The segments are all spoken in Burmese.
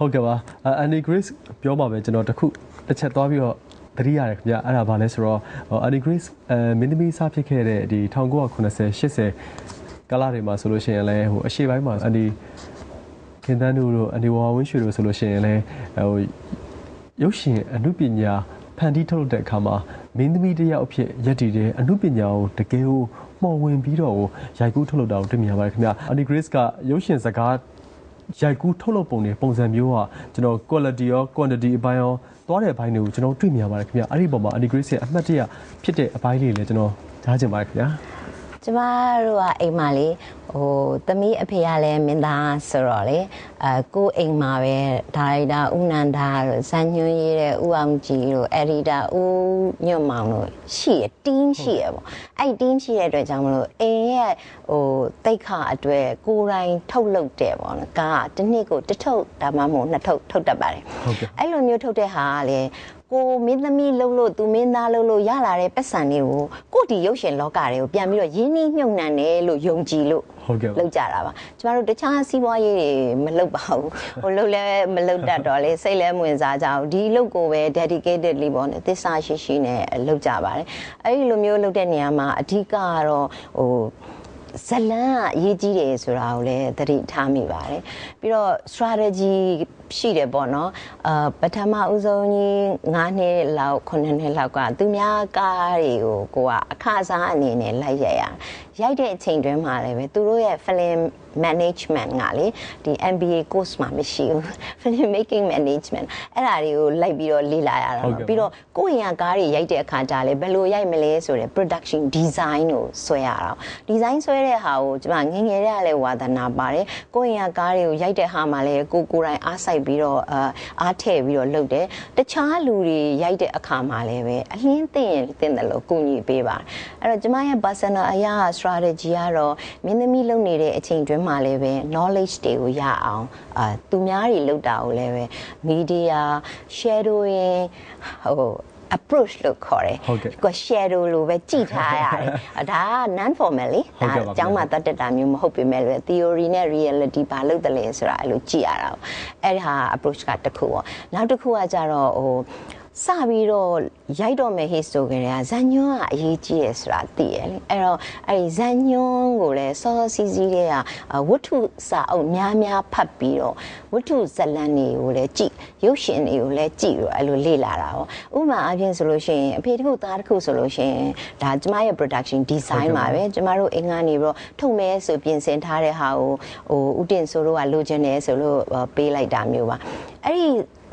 ဟုတ်ကဲ့ပါအန်နီဂရစ်ပြောပါမယ်ကျွန်တော်တခုတစ်ချက်သွားပြီးတော့သတိရတယ်ခင်ဗျအဲ့ဒါဘာလဲဆိုတော့အန်နီဂရစ်အဲမင်းသမီးစားဖြစ်ခဲ့တဲ့ဒီ1990 80ကာလတွေမှာဆိုလို့ရှိရင်လည်းဟိုအရှိပိုင်းမှာအန်ဒီခင်တန်းတို့တို့အန်ဒီဝါဝင်းရွှေတို့ဆိုလို့ရှိရင်လည်းဟိုရုပ်ရှင်အမှုပညာဖန်တီးထုတ်လုပ်တဲ့အခါမှာမင်းသမီးတယောက်အဖြစ်ရက်တည်တဲ့အမှုပညာကိုတကယ်ကိုမော်ဝင်ပြီးတော့ရိုက်ကူးထုတ်လုပ်တာကိုတွေ့မြင်ရပါတယ်ခင်ဗျအန်ဒီဂရစ်ကရုပ်ရှင်စကား ရိုက်ကူးထုတ်လုပ်ပုံတွေပုံစံမျိုးကကျွန်တော် quality ရော quantity အပိုင်းရောသွားတဲ့အပိုင်းတွေကိုကျွန်တော်တွေ့မြင်ရပါတယ်ခင်ဗျအဲ့ဒီပုံမှာ Andy Grace ရဲ့အမှတ်တရဖြစ်တဲ့အပိုင်းလေးလည်းကျွန်တော်ကြားချင်ပါတယ်ခင်ဗျာ ကျမတို့ကအိမ်မှာလေဟိုသမီးအဖေကလည်းမင်းသားဆိုတော့လေအဲကိုအိမ်မှာပဲဒါရိုက်တာဦးနန္ဒာတို့ဇန်ညွန်းရေးတဲ့ဦးအောင်ကြည်တို့အက်ဒီတာဦးညွတ်မောင်တို့ရှိရတင်းရှိရပေါ့အဲ့တင်းရှိတဲ့အတွက်ကြောင့်မလို့အိမ်ရဲ့ဟိုတိတ်ခအတွက်ကိုယ်တိုင်ထုတ်လုပ်တယ်ပေါ့နော်ကားတစ်နှစ်ကိုတစ်ထုပ်ဒါမှမဟုတ်နှစ်ထုပ်ထုတ်တတ်ပါတယ်ဟုတ်ကဲ့အဲ့လိုမျိုးထုတ်တဲ့ဟာကလေ ကိုမင်းသမီးလှုပ်လို့သူမင်းသားလှုပ်လို့ရလာတဲ့ပတ်စံတွေကိုကိုဒီရုပ်ရှင်လောကတွေကိုပြန်ပြီးတော့ရင်းနှီးမြှုပ်နှံတယ်လို့ယုံကြည်လို့ဟုတ်ကဲ့လောက်ကြတာပါကျမတို့တခြားစီးပွားရေးတွေမလုပ်ပါဘူးဟိုလုပ်လဲမလုပ်တတ်တော့လေစိတ်လဲမဝင်စားကြအောင်ဒီလုပ်ကိုပဲ dedicatedly ပေါ့နော်သစ္စာရှိရှိနဲ့လုပ်ကြပါတယ်အဲ့ဒီလိုမျိုးလုပ်တဲ့နေရာမှာအဓိကကတော့ဟိုဇလန်းကအရေးကြီးတယ်ဆိုတာကိုလည်းသတိထားမိပါတယ်ပြီးတော့ strategy ရှိတယ်ပေါ့နော်အာပထမဦးဆုံးကြီး9နှစ်လောက်9နှစ်လောက်ကသူများကားတွေကိုကိုကအခစားအနေနဲ့လိုက်ရရရိုက်တဲ့အချိန်တွင်းမှာလည်းပဲသူတို့ရဲ့ film management ကလေဒီ MBA course မှာမရှိဘူး film making management အဲ့ဒါတွေကိုလိုက်ပြီးတော့လေ့လာရတာပြီးတော့ကိုယ့်ရင်ကားတွေရိုက်တဲ့အခါကျလည်းဘယ်လိုရိုက်မလဲဆိုတဲ့ production design ကိုဆွဲရတာ design ဆွဲတဲ့ဟာကိုကျွန်မငငယ်တဲ့ကလည်းဝါသနာပါတယ်ကိုယ့်ရင်ကားတွေကိုရိုက်တဲ့ဟာမှာလည်းကိုကိုယ်တိုင်အားစိုက်ပြီးတော့အားထည့်ပြီးတော့လုပ်တယ်တခြားလူတွေရိုက်တဲ့အခါမှာလည်းပဲအလင်းသိရင်သိတယ်လို့ကူညီပေးပါတယ်အဲ့တော့ကျွန်မရဲ့ personal အရာ strategy ကတော့မင်းသမီးလုပ်နေတဲ့အချိန်တွင်းမှာလည်းပဲ knowledge တွေကိုရအောင်အာသူများတွေလုပ်တာကိုလည်းပဲ media shadowing ဟို approach လို့ခေါ်တယ်ဟုတ်ကဲ့ကို shadow လို့ပဲကြည်ထားရတယ်ဒါက non formal လေဒါအကြောင်းမှတတ်တတာမျိုးမဟုတ်ပေမဲ့လည်း theory နဲ့ reality ဘာလို့တလဲဆိုတာအဲ့လိုကြည်ရတာအဲ့ဒါ approach ကတစ်ခုပေါ့နောက်တစ်ခုကကြတော့ဟို စပြီးတော့ရိုက်တော့မယ်ဟိဆိုကြတဲ့ဇန်ညွန်းကအရေးကြီးရယ်ဆိုတာသိရလေအဲ့တော့အဲ့ဒီဇန်ညွန်းကိုလည်းစောစောစီးစီးတဲ့ကဝတ္ထုစာအုပ်များများဖတ်ပြီးတော့ဝတ္ထုဇလံတွေကိုလည်းကြည့်ရုပ်ရှင်တွေကိုလည်းကြည့်ပြီးတော့အဲ့လိုလေ့လာတာပေါ့ဥပမာအပြင်ဆိုလို့ရှိရင်အဖေတစ်ခုသားတစ်ခုဆိုလို့ရှိရင်ဒါကျမရဲ့ production design ပါပဲကျမတို့အင်္ဂါနေပြီးတော့ထုတ်မဲဆိုပြင်ဆင်ထားတဲ့ဟာကိုဟိုဥတင်ဆိုတို့ကလိုချင်တယ်ဆိုလို့ပေးလိုက်တာမျိုးပါအဲ့ဒီ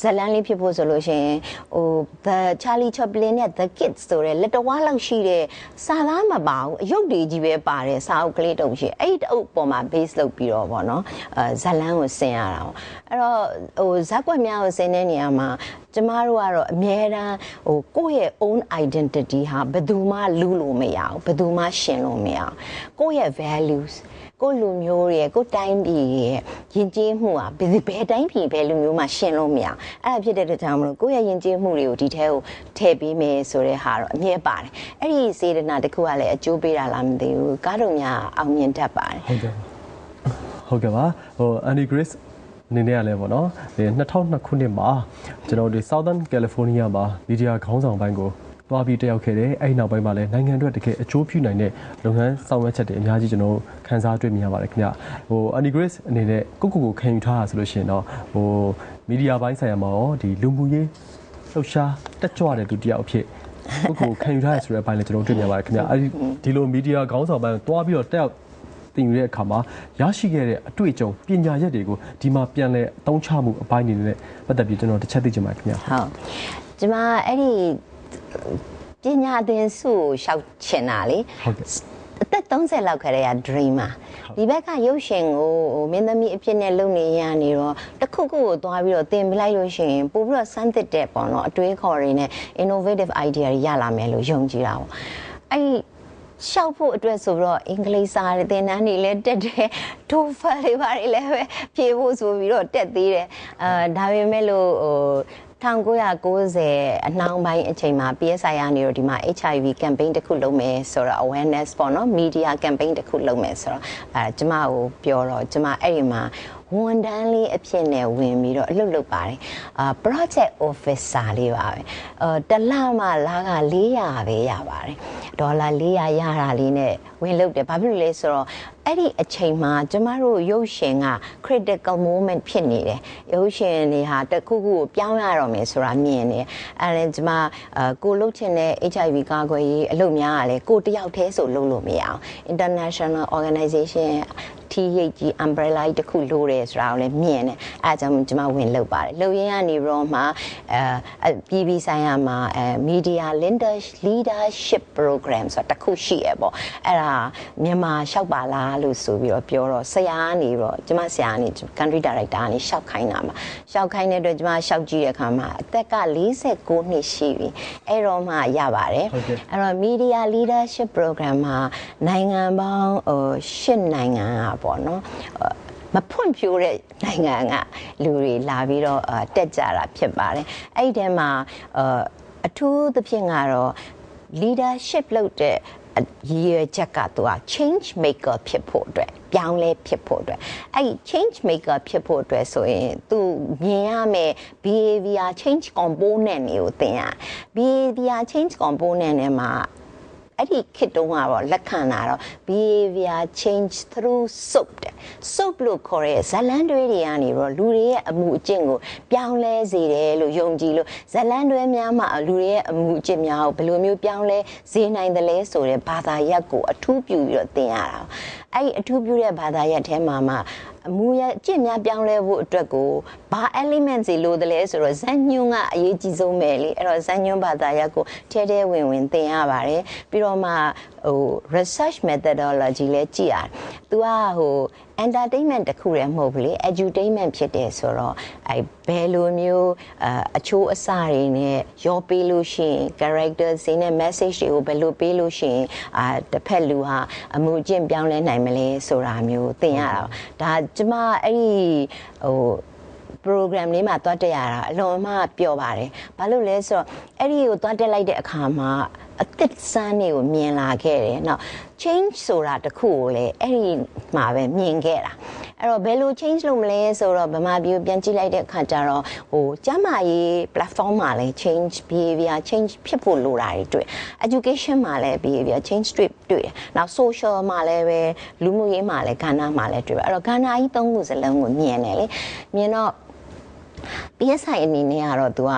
ဇလန်းလေးဖြစ်ဖို့ဆိုလို့ရှိရင်ဟို The Charlie Chaplin နဲ့ The Kids ဆိုတဲ့လက်တဝါလောက်ရှိတဲ့စာသားမပါဘူးအယုတ်တွေကြီးပဲပါတယ်စာအုပ်ကလေးတုပ်ရှိအဲ့ဒီအုပ်ပေါ်မှာ base လုပ်ပြီးတော့ဗောနော်အဲဇလန်းကိုဆင်ရတာပေါ့အဲ့တော့ဟိုဇက်ွက်များကိုဆင်တဲ့နေရာမှာကျမတို့ကတော့အမြဲတမ်းဟိုကိုယ့်ရဲ့ own identity ဟာဘယ်သူမှလူလို့မရဘူးဘယ်သူမှရှင်လို့မရဘူးကိုယ့်ရဲ့ values ကိုလူမျိုးရဲ့ကိုတိုင်းပြည်ရဲ့ယဉ်ကျေးမှုอ่ะဘယ်ဘယ်တိုင်းပြည်ဘယ်လူမျိုးမှရှင်းလို့မရအဲ့ဒါဖြစ်တဲ့အတွက်ကြောင့်မလို့ကိုယ့်ရဲ့ယဉ်ကျေးမှုတွေကိုဒီထဲကိုထည့်ပေးမယ်ဆိုတဲ့ဟာတော့အမြဲပါတယ်အဲ့ဒီစေတနာတစ်ခုကလည်းအကျိုးပေးတာလားမသိဘူးကားတော်များအောင်မြင်တတ်ပါတယ်ဟုတ်ကဲ့ဟုတ်ကဲ့ပါဟို Andy Grace အနေနဲ့ကလည်းပေါ့နော်ဒီ2002ခုနှစ်မှာကျွန်တော်ဒီ Southern California မှာမီဒီယာခေါင်းဆောင်ပိုင်းကို သွားပြီးတက်ရောက်ခဲ့တယ်အဲ့ဒီနောက်ပိုင်းမှာလည်းနိုင်ငံအတွက်တကယ်အကျိုးပြုနိုင်တဲ့လုပ်ငန်းဆောင်ရွက်ချက်တွေအများကြီးကျွန်တော်ခန်းစားတွေ့မြင်ရပါတယ်ခင်ဗျဟို Annie Grace အနေနဲ့ကိုကိုကိုခံယူထားတာဆိုလို့ရှိရင်တော့ဟိုမီဒီယာပိုင်းဆိုင်ရာမှာရောဒီလူမှုရေးလှုပ်ရှားတက်ကြွတဲ့သူတယောက်အဖြစ်ကိုကိုခံယူထားရဆိုတဲ့အပိုင်းလည်းကျွန်တော်တွေ့မြင်ပါတယ်ခင်ဗျအဲ့ဒီဒီလိုမီဒီယာခေါင်းဆောင်ပိုင်းကိုတွားပြီးတော့တက်ရောက်တင်ယူတဲ့အခါမှာရရှိခဲ့တဲ့အတွေ့အကြုံပညာရက်တွေကိုဒီမှာပြန်လဲအသုံးချမှုအပိုင်းတွေနဲ့ပတ်သက်ပြီးကျွန်တော်တစ်ချက်သိချင်ပါတယ်ခင်ဗျဟုတ်ကျွန်မအဲ့ဒီ ပညာသင်စုကိုရှောက်ချင်တာလေဟုတ်ကဲ့အသက်30လောက်ခရဲက dreamer ဒီဘက်ကရုပ်ရှင်ကိုဟိုမင်းသမီးအဖြစ်နဲ့လုပ်နေရနေတော့တခုခုကိုသွားပြီးတော့သင်ပြလိုက်လို့ရှိရင်ပို့ပြီးတော့စမ်းသစ်တဲ့ပေါ့နော်အတွေးခေါ်တွေနဲ့ innovative idea တွေရလာမယ်လို့ယုံကြည်တာပေါ့အဲ့ရှောက်ဖို့အတွက်ဆိုတော့အင်္ဂလိပ်စာတွေသင်တန်းတွေလည်းတက်တယ်ထိုဖာတွေပါတွေလည်းပဲဖြေဖို့ဆိုပြီးတော့တက်သေးတယ်အာဒါပေမဲ့လို့ဟို 1990အနှောင်းပိုင်းအချိန်မှာ PSI ကနေတော့ဒီမှာ HIV campaign တစ်ခုလုပ်မယ်ဆိုတော့ awareness ပေါ့နော် media campaign တစ်ခုလုပ်မယ်ဆိုတော့အဲကျမကိုပြောတော့ကျမအဲ့ဒီမှာဟ ဝန်ထမ်းလေးအဖြစ်နဲ့ဝင်ပြီးတော့အလုပ်လုပ်ပါတယ်အာ project officer လေးပါပဲအာတလမှလာက400ပဲရပါတယ်ဒေါ်လာ400ရတာလေးနဲ့ဝင်လုပ်တယ်ဘာဖြစ်လို့လဲဆိုတော့အဲ့ဒီအချိန်မှာကျမတို့ရုပ်ရှင်က critical moment ဖြစ်နေတယ်ရုပ်ရှင်တွေဟာတခုခုကိုပြောင်းရတော့မယ်ဆိုတာမြင်နေအဲ့ဒါကျမအကိုလှုပ်ချင်တဲ့ HIV ကာကွယ်ရေးအလုပ်များကလည်းကိုတယောက်တည်းဆိုလုပ်လို့မရအောင် international organization THG umbrella တခုလိုတယ်ဆိုတာကိုလည်းမြင်တယ်အဲအကြောင်းကျွန်မဝင်လုပ်ပါတယ်လုပ်ရင်းကနေပြီးတော့မှအဲပြည်ပြည်ဆိုင်ရာမှာအဲ media leadership program ဆိုတာတခုရှိရပေါ့အဲ့ဒါမြန်မာလျှောက်ပါလားလို့ဆိုပြီးတော့ပြောတော့ဆရာကနေတော့ကျွန်မဆရာကနေ country director ကနေလျှောက်ခိုင်းတာမှာလျှောက်ခိုင်းတဲ့အတွက်ကျွန်မလျှောက်ကြည့်တဲ့အခါမှာအသက်က49နှစ်ရှိပြီအဲ့တော့မှရပါတယ်အဲ့တော့ media leadership program မှာနိုင်ငံပေါင်းဟို10နိုင်ငံကပေါ့နော်မဖွံ့ဖြိုးတဲ့နိုင်ငံကလူတွေလာပြီးတော့တက်ကြတာဖြစ်ပါတယ်အဲ့ဒီထဲမှာအထူးသဖြင့်ကတော့ leadership လုပ်တဲ့ရည်ရွယ်ချက်ကသူက change maker ဖြစ်ဖို့အတွက်ပြောင်းလဲဖြစ်ဖို့အတွက်အဲ့ change maker ဖြစ်ဖို့အတွက်ဆိုရင်သူမြင်ရမယ် behavior change component တွေကိုသင်ရ behavior change component တွေမှာ အဲ့ဒီခေတ်တုန်းကတော့လက်ခံတာတော့ behavior change through soap တဲ့ soap လို့ခေါ်တဲ့ဇလန်တွေတွေကနေတော့လူတွေရဲ့အမှုအကျင့်ကိုပြောင်းလဲစေတယ်လို့ယုံကြည်လို့ဇလန်တွေများမှာလူတွေရဲ့အမှုအကျင့်များကိုဘယ်လိုမျိုးပြောင်းလဲစေနိုင်တယ်လဲဆိုတဲ့ဘာသာရပ်ကိုအထူးပြုပြီးတော့သင်ရတာအဲ့ဒီအထူးပြုတဲ့ဘာသာရပ်ထဲမှာမှအမူအရအကျင့်များပြောင်းလဲဖို့အတွက်ကိုဘာ element တွေလိုတယ်လဲဆိုတော့ဇန်ညွန်းကအရေးကြီးဆုံးပဲလေအဲ့တော့ဇန်ညွန်းဘာသာရပ်ကိုထဲထဲဝင်ဝင်သင်ရပါတယ်ပြီးတော့မှဟို research methodology လဲကြည့်ရတယ်။ तू ကဟို entertainment တခုတည်းမဟုတ်ဘူးလေ edutainment ဖြစ်တယ်ဆိုတော့အဲဘယ်လိုမျိုးအချိုးအစတွေနဲ့ရောပေးလို့ရှိရင် character တွေနဲ့ message တွေကိုဘယ်လိုပေးလို့ရှိရင်အာတစ်ဖက်လူဟာအမှုကျင့်ပြောင်းလဲနိုင်မလဲဆိုတာမျိုးသင်ရတာဒါကျမအဲ့ဒီဟို program လေးမှာတွားတက်ရတာအလွန်မှပျော်ပါတယ်။ဘာလို့လဲဆိုတော့အဲ့ဒီကိုတွားတက်လိုက်တဲ့အခါမှာ အသစ်စမ်းတွေကိုမြင်လာခဲ့တယ်။နောက် change ဆိုတာတခုကိုလည်းအဲ့ဒီမှာပဲမြင်ခဲ့တာ။အဲ့တော့ဘယ်လို change လုပ်မလဲဆိုတော့ဗမာပြည်ကိုပြန်ကြည့်လိုက်တဲ့အခါကျတော့ဟိုကျမရေး platform မှာလည်း change behavior change ဖြစ်ဖို့လိုတာတွေတွေ့ education မှာလည်း behavior change တွေ့တွေ့တယ်။နောက် social မှာလည်းပဲလူမှုရေးမှာလည်းကဏ္ဍမှာလည်းတွေ့တယ်။အဲ့တော့ကဏ္ဍကြီးသုံးခုစလုံးကိုမြင်တယ်လေ။မြင်တော့ PSI အနေနဲ့ကတော့ तू က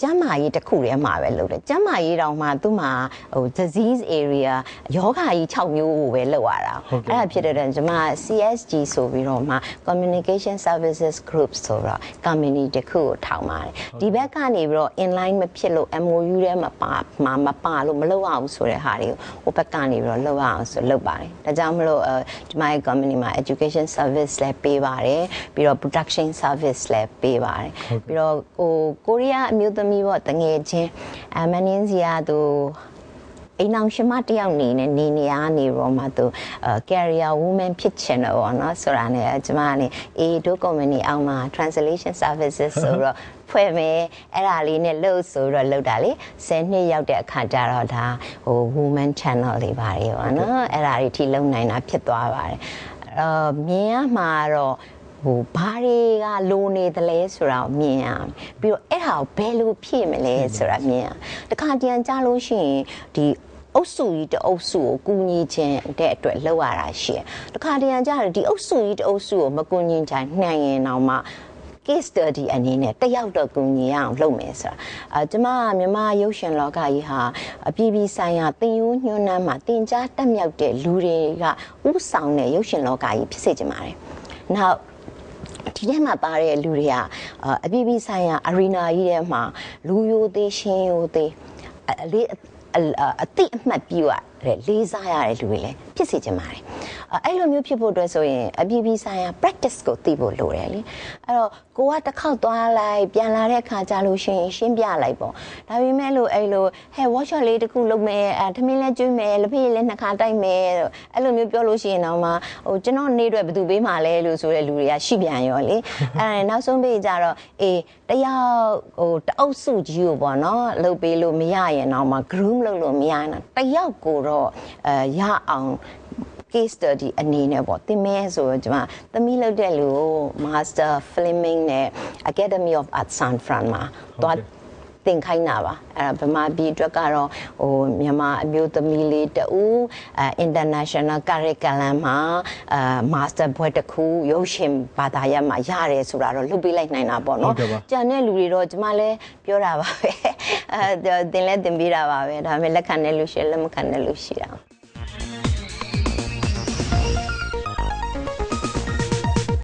ကျမ်းမာရေးတစ်ခုတည်းမှာပဲလုပ်တယ်ကျမ်းမာရေးတောင်မှသူ့မှာဟို disease area ယောဂါကြီး6မျိုးကိုပဲလုပ်ရတာအဲ့ဒါဖြစ်တဲ့အတွက်ကျွန်မ CSG ဆိုပြီးတော့မှ communication services group ဆိုတော့ company တစ်ခုကိုထောင်ပါတယ်ဒီဘက်ကနေပြီးတော့ inline မဖြစ်လို့ MOU ထဲမှာပါမှာမပါလို့မလုပ်အောင်ဆိုတဲ့ဟာတွေကိုဟိုဘက်ကနေပြီးတော့လုပ်အောင်ဆိုလုပ်ပါတယ်ဒါကြောင့်မလို့ကျွန်မရဲ့ company မှာ education service လည်းပေးပါတယ်ပြီးတော့ production service လည်းပေးပါတယ်ပြီးတော့ဟိုကိုရီးယားမျိုးသမီးပေါ့တငယ်ချင်းအမနင်းစီကသူအိမ်အောင်ရှင်မတယောက်နေနဲ့နေနေရနေတော့မှသူ career woman ဖြစ်ချင်တော့ဗောနော်ဆိုတာနဲ့ကျမကနေအေးတို့ company အောင်မှာ translation services ဆိုတော့ဖွဲ့မယ်အဲ့ဒါလေးနဲ့လှုပ်ဆိုတော့လှုပ်တာလေ10နှစ်ရောက်တဲ့အခါကျတော့ဒါဟို woman channel လေးပါလေဗောနော်အဲ့ဒါတွေထိလုံနိုင်တာဖြစ်သွားပါတယ်အော်မြင်ရမှာတော့ ဟိုဘာတွေကလိုနေသလဲဆိုတာကိုမြင်ရမယ်ပြီးတော့အဲ့ဟာကိုဘယ်လိုဖြည့်မလဲဆိုတာမြင်ရတခါတရံကြားလို့ရှိရင်ဒီအုပ်စုကြီးတအုပ်စုကိုကူညီခြင်းတဲ့အတွက်လောက်ရတာရှိတယ်။တခါတရံကြားတယ်ဒီအုပ်စုကြီးတအုပ်စုကိုမကူညီချင်နိုင်ရင်တော့မှ case study အနေနဲ့တယောက်တော့ကူညီရအောင်လုပ်မယ်ဆိုတာအဲကျမကမြန်မာရုပ်ရှင်လောကကြီးဟာအပြည်ပြည်ဆိုင်ရာသင်ယူညွှန်းနှမ်းမှာသင်ကြားတက်မြောက်တဲ့လူတွေကဥဆောင်တဲ့ရုပ်ရှင်လောကကြီးဖြစ်စေချင်ပါတယ်။နောက် ဒီထဲမှာပါတဲ့လူတွေကအပြည်ပြည်ဆိုင်ရာ arena ကြီးထဲမှာလူယိုသေးရှင်ယိုသေးအလေးအတိအမှတ်ပြုရတယ်လေးစားရတဲ့လူတွေလည်းဖြစ်စေချင်ပါတယ် အဲ့လိုမျိုးဖြစ်ဖို့အတွက်ဆိုရင်အပြည်ပြည်ဆိုင်ရာ practice ကိုသိဖို့လိုတယ်လေအဲ့တော့ကိုကတစ်ခေါက်သွားလိုက်ပြန်လာတဲ့အခါကျလို့ရှိရင်ရှင်းပြလိုက်ပေါ့ဒါပေမဲ့လို့အဲ့လိုဟဲ့ workshop လေးတစ်ခုလုပ်မယ်အဲထမင်းလည်းကျွေးမယ်လက်ဖေးလည်းနှစ်ခါတိုက်မယ်အဲ့လိုမျိုးပြောလို့ရှိရင်တော့မှဟိုကျွန်တော်နေ့အတွက်ဘယ်သူပေးမှာလဲလို့ဆိုတဲ့လူတွေကရှိပြန်ရောလေအဲ့နောက်ဆုံးပေးကြတော့အေးတယောက်ဟိုတအုပ်စုကြီးကိုပေါ့နော်လုပ်ပေးလို့မရရင်တော့မှ groom လုပ်လို့မရရင်တယောက်ကိုတော့အဲရအောင် case study အနေနဲ့ပေါ့တင်မဲဆိုတော့ကျွန်မသမီးလုပ်တဲ့လူကို master filming နဲ့ Academy of Art San Fran မှာသွားသင်ခိုင်းတာပါအဲ့ဒါဗမာပြည်အတွက်ကတော့ဟိုမြန်မာအမျိုးသမီးလေးတူအဲ international curriculum မှာအဲ master ဘွဲ့တစ်ခုရုပ်ရှင်ဘာသာရပ်မှာရတယ်ဆိုတာတော့လုပ်ပေးလိုက်နိုင်တာပေါ့နော်ကြံတဲ့လူတွေတော့ကျမလည်းပြောတာပါပဲအဲသင်လဲသင်ပေးတာပါပဲဒါပေမဲ့လက်ခံတဲ့လူရှိလက်မခံတဲ့လူရှိတာ